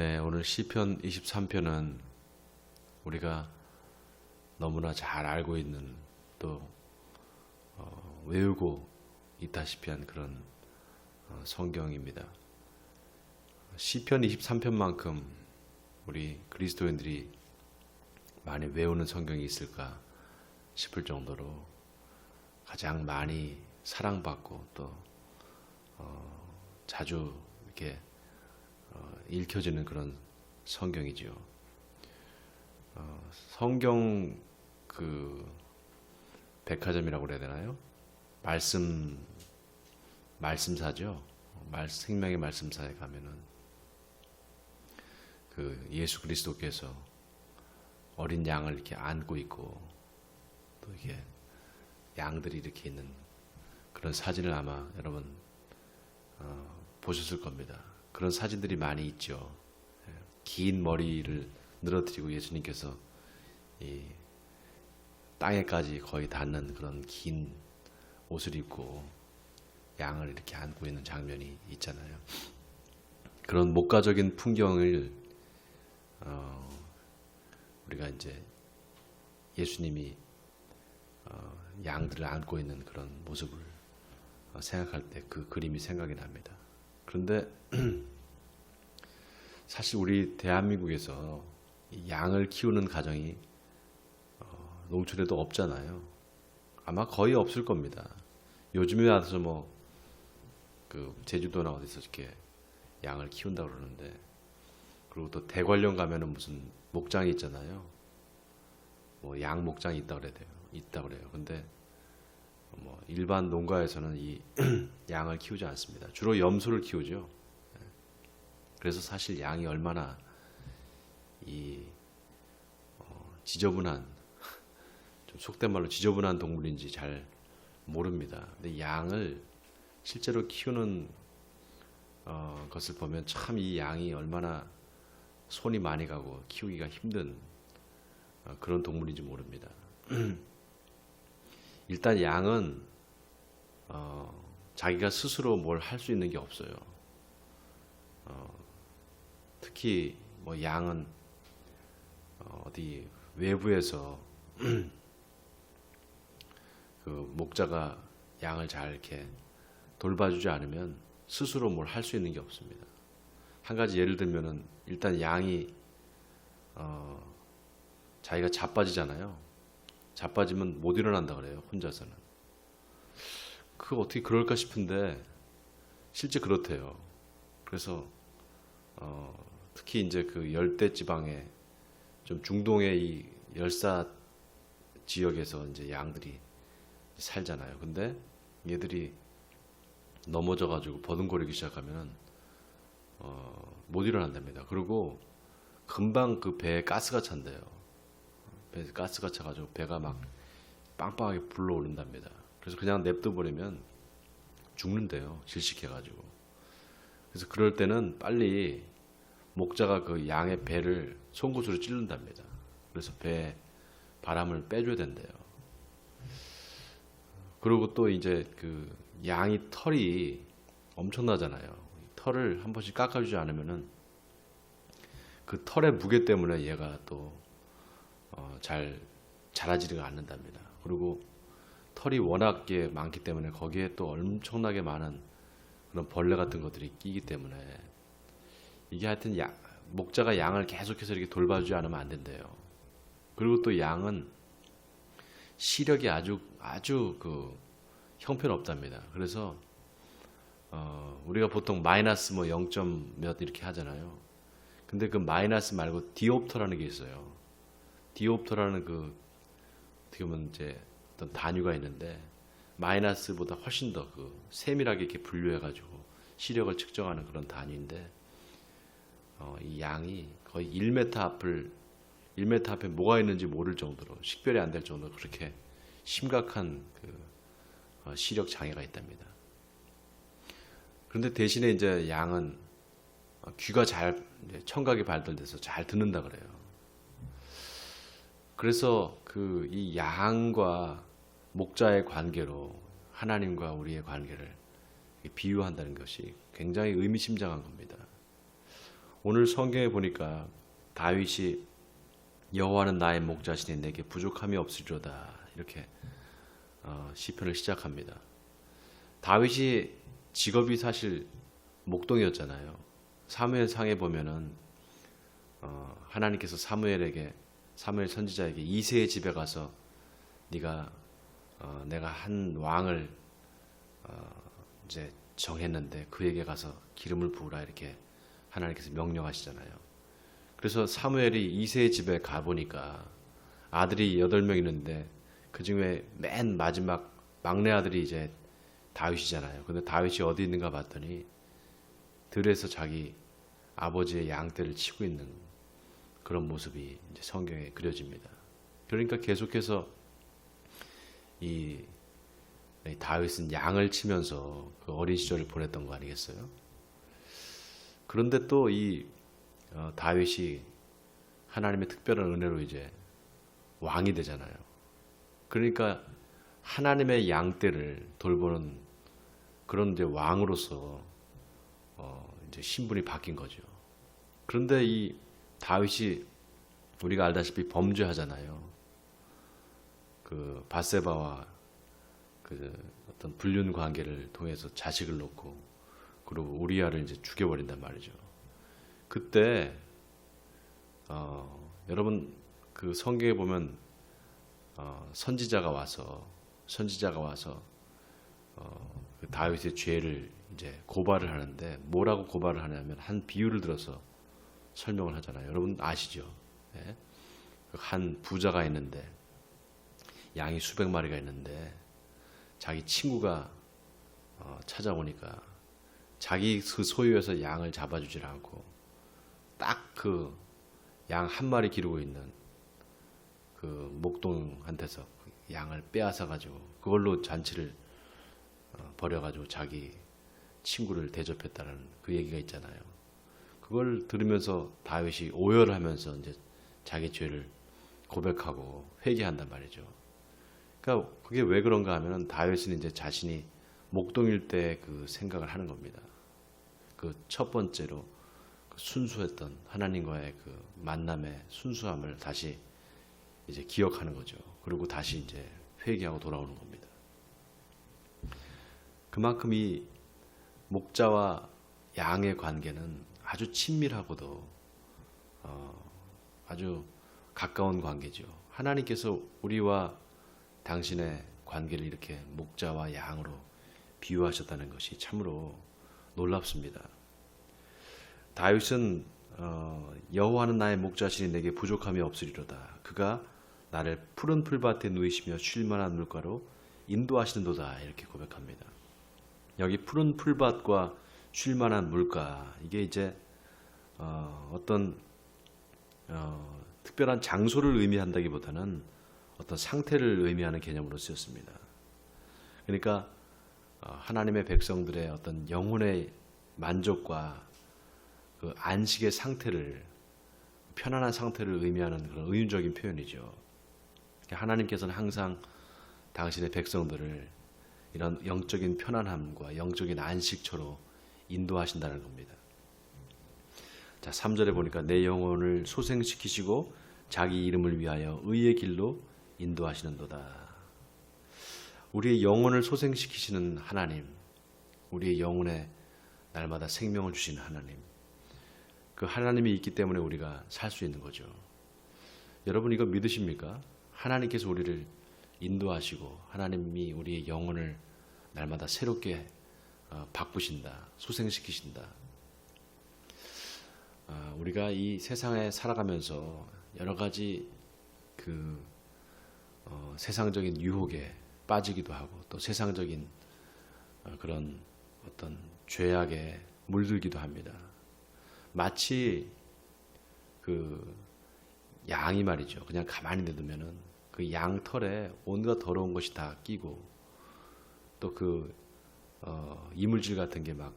네, 오늘 시편 23편은 우리가 너무나 잘 알고 있는 또 어, 외우고 있다시피 한 그런 어, 성경입니다. 시편 23편만큼 우리 그리스도인들이 많이 외우는 성경이 있을까 싶을 정도로 가장 많이 사랑받고 또 어, 자주 이렇게 어, 읽혀지는 그런 성경이지요. 어, 성경 그 백화점이라고 그래야 되나요? 말씀 말씀사죠. 말 생명의 말씀사에 가면은 그 예수 그리스도께서 어린 양을 이렇게 안고 있고 또 이게 양들이 이렇게 있는 그런 사진을 아마 여러분 어, 보셨을 겁니다. 그런 사진들이 많이 있죠. 예, 긴 머리를 늘어뜨리고 예수님께서 이 땅에까지 거의 닿는 그런 긴 옷을 입고 양을 이렇게 안고 있는 장면이 있잖아요. 그런 목가적인 풍경을 어, 우리가 이제 예수님이 어, 양들을 안고 있는 그런 모습을 어, 생각할 때 그 그림이 생각이 납니다. 그런데 사실 우리 대한민국에서 이 양을 키우는 가정이 어, 농촌에도 없잖아요. 아마 거의 없을 겁니다. 요즘에 와서 뭐 그 제주도나 어디서 이렇게 양을 키운다 그러는데 그리고 또 대관령 가면은 무슨 목장이 있잖아요. 뭐 양 목장이 있다 그래야 돼요. 있다 그래요. 근데 뭐 일반 농가에서는 이 양을 키우지 않습니다. 주로 염소를 키우죠. 그래서 사실 양이 얼마나 이 어, 지저분한 좀 속된 말로 지저분한 동물인지 잘 모릅니다. 근데 양을 실제로 키우는 어, 것을 보면 참 이 양이 얼마나 손이 많이 가고 키우기가 힘든 어, 그런 동물인지 모릅니다. 일단 양은 어, 자기가 스스로 뭘 할 수 있는 게 없어요. 어, 특히 뭐 양은 어, 어디 외부에서 그 목자가 양을 잘 이렇게 돌봐주지 않으면 스스로 뭘 할 수 있는 게 없습니다. 한 가지 예를 들면은 일단 양이 어, 자기가 자빠지잖아요. 자빠지면 못 일어난다 그래요. 혼자서는. 그 어떻게 그럴까 싶은데 실제 그렇대요. 그래서 어, 특히 이제 그 열대 지방에 좀 중동의 이 열사 지역에서 이제 양들이 살잖아요. 근데 얘들이 넘어져 가지고 버둥거리기 시작하면은 어, 못 일어난답니다. 그리고 금방 그 배에 가스가 찬대요. 배에 가스가 차가지고 배가 막 빵빵하게 불러오른답니다. 그래서 그냥 냅둬 버리면 죽는데요. 질식해가지고. 그래서 그럴 때는 빨리 목자가 그 양의 배를 송곳으로 찌른답니다. 그래서 배에 바람을 빼줘야 된대요. 그리고 또 이제 그 양이 털이 엄청나잖아요. 털을 한 번씩 깎아주지 않으면은 그 털의 무게 때문에 얘가 또 어, 잘 자라지가 않는답니다. 그리고 털이 워낙 게 많기 때문에 거기에 또 엄청나게 많은 그런 벌레 같은 것들이 끼기 때문에 이게 하여튼 양, 목자가 양을 계속해서 이렇게 돌봐주지 않으면 안 된대요. 그리고 또 양은 시력이 아주 아주 그 형편없답니다. 그래서 어, 우리가 보통 마이너스 뭐 0점 몇 이렇게 하잖아요. 근데 그 마이너스 말고 디옵터라는 게 있어요. 디옵터라는 그 어떻게 보면 이제 어떤 단위가 있는데 마이너스보다 훨씬 더 그 세밀하게 이렇게 분류해가지고 시력을 측정하는 그런 단위인데 어, 이 양이 거의 1m 앞을 1m 앞에 뭐가 있는지 모를 정도로 식별이 안 될 정도로 그렇게 심각한 그 어, 시력 장애가 있답니다. 그런데 대신에 이제 양은 어, 귀가 잘 청각이 발달돼서 잘 듣는다 그래요. 그래서 그 이 양과 목자의 관계로 하나님과 우리의 관계를 비유한다는 것이 굉장히 의미심장한 겁니다. 오늘 성경에 보니까 다윗이 여호와는 나의 목자시니 내게 부족함이 없으리로다 이렇게 어, 시편을 시작합니다. 다윗이 직업이 사실 목동이었잖아요. 사무엘 상에 보면은 어, 하나님께서 사무엘에게 사무엘 선지자에게 이세의 집에 가서 네가 어, 내가 한 왕을 어, 이제 정했는데 그에게 가서 기름을 부으라 이렇게 하나님께서 명령하시잖아요. 그래서 사무엘이 이세의 집에 가 보니까 아들이 여덟 명 있는데 그 중에 맨 마지막 막내 아들이 이제 다윗이잖아요. 근데 다윗이 어디 있는가 봤더니 들에서 자기 아버지의 양떼를 치고 있는 그런 모습이 성경에 그려집니다. 그러니까 계속해서 이, 이 다윗은 양을 치면서 그 어린 시절을 보냈던 거 아니겠어요? 그런데 또이 어, 다윗이 하나님의 특별한 은혜로 이제 왕이 되잖아요. 그러니까 하나님의 양떼를 돌보는 그런 이제 왕으로서 어, 이제 신분이 바뀐 거죠. 그런데 이 다윗이 우리가 알다시피 범죄하잖아요. 그 바세바와 그 어떤 불륜 관계를 통해서 자식을 놓고 그리고 우리아를 이제 죽여버린단 말이죠. 그때 어, 여러분 그 성경에 보면 어, 선지자가 와서 선지자가 와서 어, 그 다윗의 죄를 이제 고발을 하는데 뭐라고 고발을 하냐면 한 비유를 들어서 설명을 하잖아요. 여러분 아시죠? 예? 한 부자가 있는데 양이 수백 마리가 있는데 자기 친구가 어, 찾아오니까 자기 그 소유에서 양을 잡아주질 않고 딱 그 양 한 마리 기르고 있는 그 목동한테서 그 양을 빼앗아 가지고 그걸로 잔치를 어, 벌여가지고 자기 친구를 대접했다는 그 얘기가 있잖아요. 그걸 들으면서 다윗이 오열을 하면서 이제 자기 죄를 고백하고 회개한단 말이죠. 그러니까 그게 왜 그런가 하면은 다윗은 이제 자신이 목동일 때 그 생각을 하는 겁니다. 그 첫 번째로 그 순수했던 하나님과의 그 만남의 순수함을 다시 이제 기억하는 거죠. 그리고 다시 이제 회개하고 돌아오는 겁니다. 그만큼 이 목자와 양의 관계는 아주 친밀하고도 어, 아주 가까운 관계죠. 하나님께서 우리와 당신의 관계를 이렇게 목자와 양으로 비유하셨다는 것이 참으로 놀랍습니다. 다윗은 어, 여호와는 나의 목자시니 내게 부족함이 없으리로다. 그가 나를 푸른 풀밭에 누이시며 쉴만한 물가로 인도하시는도다 이렇게 고백합니다. 여기 푸른 풀밭과 쉴 만한 물가 이게 이제 어, 어떤 어, 특별한 장소를 의미한다기보다는 어떤 상태를 의미하는 개념으로 쓰였습니다. 그러니까 어, 하나님의 백성들의 어떤 영혼의 만족과 그 안식의 상태를 편안한 상태를 의미하는 그런 의윤적인 표현이죠. 하나님께서는 항상 당신의 백성들을 이런 영적인 편안함과 영적인 안식처로 인도하신다는 겁니다. 자, 3절에 보니까 내 영혼을 소생시키시고 자기 이름을 위하여 의의 길로 인도하시는도다. 우리의 영혼을 소생시키시는 하나님, 우리의 영혼에 날마다 생명을 주시는 하나님, 그 하나님이 있기 때문에 우리가 살 수 있는 거죠. 여러분 이거 믿으십니까? 하나님께서 우리를 인도하시고 하나님이 우리의 영혼을 날마다 새롭게 어, 바꾸신다, 소생시키신다. 아, 우리가 이 세상에 살아가면서 여러 가지 그 어, 세상적인 유혹에 빠지기도 하고 또 세상적인 어, 그런 어떤 죄악에 물들기도 합니다. 마치 그 양이 말이죠. 그냥 가만히 내두면은 그 양털에 온갖 더러운 것이 다 끼고 또그 어, 이물질 같은 게 막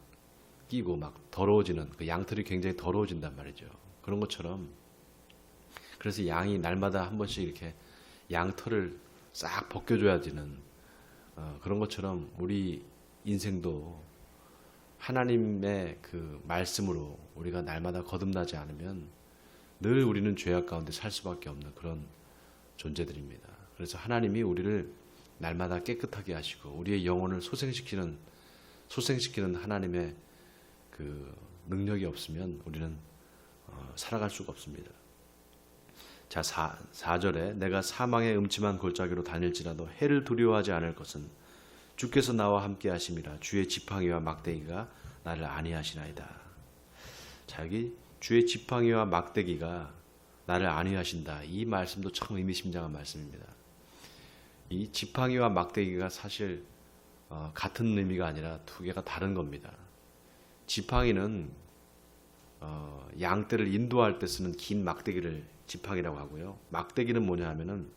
끼고 막 더러워지는 그 양털이 굉장히 더러워진단 말이죠. 그런 것처럼 그래서 양이 날마다 한 번씩 이렇게 양털을 싹 벗겨줘야 되는 어, 그런 것처럼 우리 인생도 하나님의 그 말씀으로 우리가 날마다 거듭나지 않으면 늘 우리는 죄악 가운데 살 수밖에 없는 그런 존재들입니다. 그래서 하나님이 우리를 날마다 깨끗하게 하시고 우리의 영혼을 소생시키는 소생시키는 하나님의 그 능력이 없으면 우리는 어, 살아갈 수가 없습니다. 자, 4, 4절에 내가 사망의 음침한 골짜기로 다닐지라도 해를 두려워하지 않을 것은 주께서 나와 함께 하심이라 주의 지팡이와 막대기가 나를 안위하시나이다. 자, 여기 주의 지팡이와 막대기가 나를 안위하신다. 이 말씀도 참 의미심장한 말씀입니다. 이 지팡이와 막대기가 사실 어, 같은 의미가 아니라 두 개가 다른 겁니다. 지팡이는 어, 양떼를 인도할 때 쓰는 긴 막대기를 지팡이라고 하고요. 막대기는 뭐냐 하면은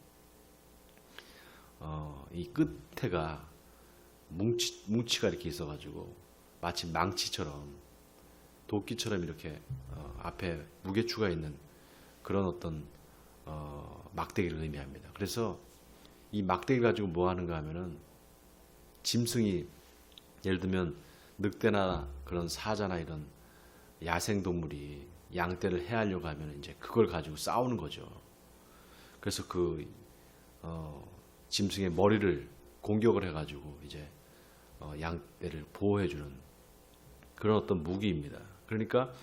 어, 이 끝에가 뭉치, 뭉치가 이렇게 있어가지고 마치 망치처럼 도끼처럼 이렇게 어, 앞에 무게추가 있는 그런 어떤 어, 막대기를 의미합니다. 그래서 이 막대기 가지고 뭐 하는가 하면은 짐승이 예를 들면 늑대나 그런 사자나 이런 야생 동물이 양떼를 해하려고 하면 이제 그걸 가지고 싸우는 거죠. 그래서 그 어, 짐승의 머리를 공격을 해가지고 이제 어, 양떼를 보호해주는 그런 어떤 무기입니다. 그러니까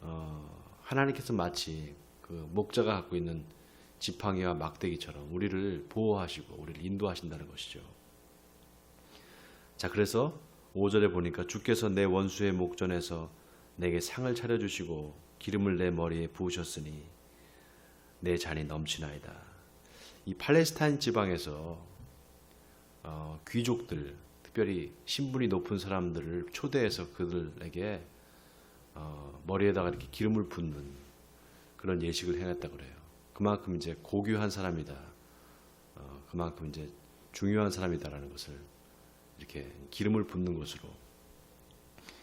어, 하나님께서 마치 그 목자가 갖고 있는 지팡이와 막대기처럼 우리를 보호하시고 우리를 인도하신다는 것이죠. 자, 그래서 5절에 보니까 주께서 내 원수의 목전에서 내게 상을 차려주시고 기름을 내 머리에 부으셨으니 내 잔이 넘치나이다. 이 팔레스타인 지방에서 어, 귀족들, 특별히 신분이 높은 사람들을 초대해서 그들에게 어, 머리에다가 이렇게 기름을 붓는 그런 예식을 행했다 그래요. 그만큼 이제 고귀한 사람이다. 어, 그만큼 이제 중요한 사람이다라는 것을 이렇게 기름을 붓는 것으로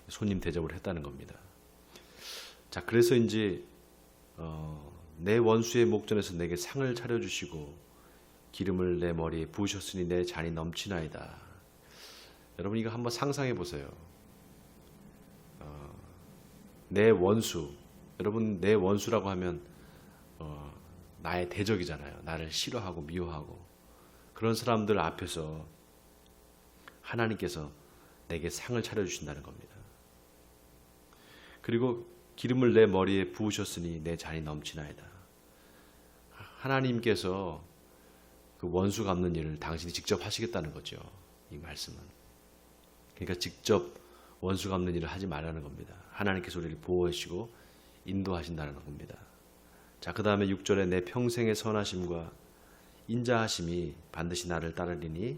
손님 대접을 했다는 겁니다. 자, 그래서 이제 어, 내 원수의 목전에서 내게 상을 차려주시고 기름을 내 머리에 부으셨으니 내 잔이 넘치나이다. 여러분 이거 한번 상상해 보세요. 어, 내 원수, 여러분 내 원수라고 하면 어, 나의 대적이잖아요. 나를 싫어하고 미워하고 그런 사람들 앞에서 하나님께서 내게 상을 차려주신다는 겁니다. 그리고 기름을 내 머리에 부으셨으니 내 잔이 넘치나이다. 하나님께서 그 원수 갚는 일을 당신이 직접 하시겠다는 거죠. 이 말씀은. 그러니까 직접 원수 갚는 일을 하지 말라는 겁니다. 하나님께서 우리를 보호하시고 인도하신다는 겁니다. 자, 그 다음에 6절에 내 평생의 선하심과 인자하심이 반드시 나를 따르리니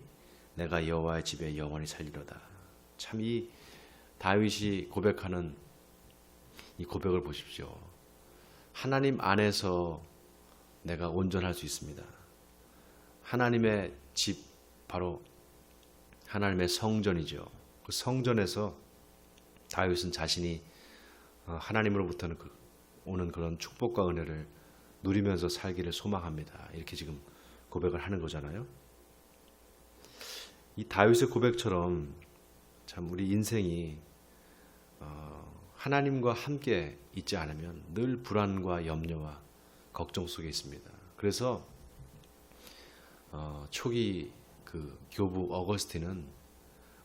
내가 여호와의 집에 영원히 살리로다. 참 이 다윗이 고백하는 이 고백을 보십시오. 하나님 안에서 내가 온전할 수 있습니다. 하나님의 집 바로 하나님의 성전이죠. 그 성전에서 다윗은 자신이 어, 하나님으로부터는 그 오는 그런 축복과 은혜를 누리면서 살기를 소망합니다. 이렇게 지금 고백을 하는 거잖아요. 이 다윗의 고백처럼 참 우리 인생이 어, 하나님과 함께 있지 않으면 늘 불안과 염려와 걱정 속에 있습니다. 그래서 어, 초기 그 교부 어거스틴은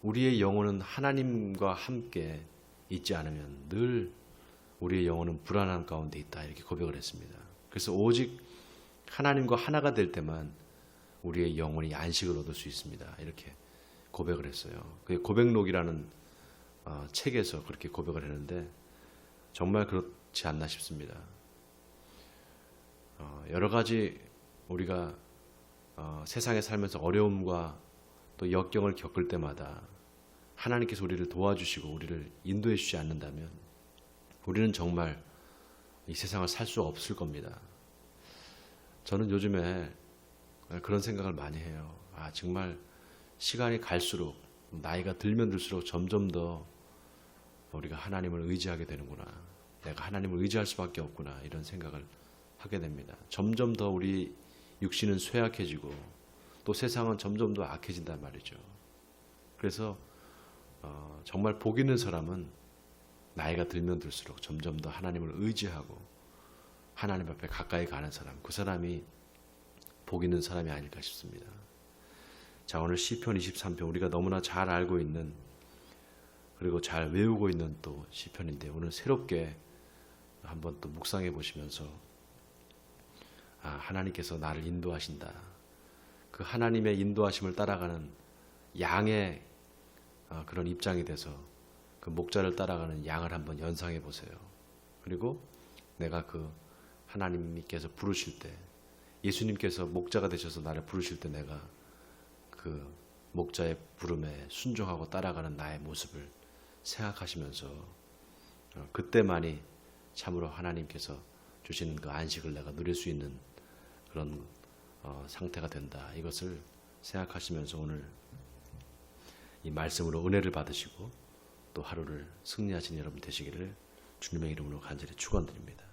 우리의 영혼은 하나님과 함께 있지 않으면 늘 우리의 영혼은 불안함 가운데 있다 이렇게 고백을 했습니다. 그래서 오직 하나님과 하나가 될 때만 우리의 영혼이 안식을 얻을 수 있습니다. 이렇게 고백을 했어요. 그 고백록이라는 어, 책에서 그렇게 고백을 했는데 정말 그렇지 않나 싶습니다. 어, 여러 가지 우리가 어, 세상에 살면서 어려움과 또 역경을 겪을 때마다 하나님께서 우리를 도와주시고 우리를 인도해 주지 않는다면 우리는 정말 이 세상을 살 수 없을 겁니다. 저는 요즘에 그런 생각을 많이 해요. 아, 정말 시간이 갈수록 나이가 들면 들수록 점점 더 우리가 하나님을 의지하게 되는구나. 내가 하나님을 의지할 수밖에 없구나. 이런 생각을 하게 됩니다. 점점 더 우리 육신은 쇠약해지고 또 세상은 점점 더 악해진단 말이죠. 그래서 어, 정말 복 있는 사람은 나이가 들면 들수록 점점 더 하나님을 의지하고 하나님 앞에 가까이 가는 사람, 그 사람이 복 있는 사람이 아닐까 싶습니다. 자, 오늘 시편 23편 우리가 너무나 잘 알고 있는 그리고 잘 외우고 있는 또 시편인데 오늘 새롭게 한번 또 묵상해 보시면서 아, 하나님께서 나를 인도하신다. 그 하나님의 인도하심을 따라가는 양의 아, 그런 입장이 돼서 그 목자를 따라가는 양을 한번 연상해 보세요. 그리고 내가 그 하나님께서 부르실 때 예수님께서 목자가 되셔서 나를 부르실 때 내가 그 목자의 부름에 순종하고 따라가는 나의 모습을 생각하시면서 어, 그때만이 참으로 하나님께서 주시는 그 안식을 내가 누릴 수 있는 그런 어, 상태가 된다. 이것을 생각하시면서 오늘 이 말씀으로 은혜를 받으시고 또 하루를 승리하신 여러분 되시기를 주님의 이름으로 간절히 축원드립니다.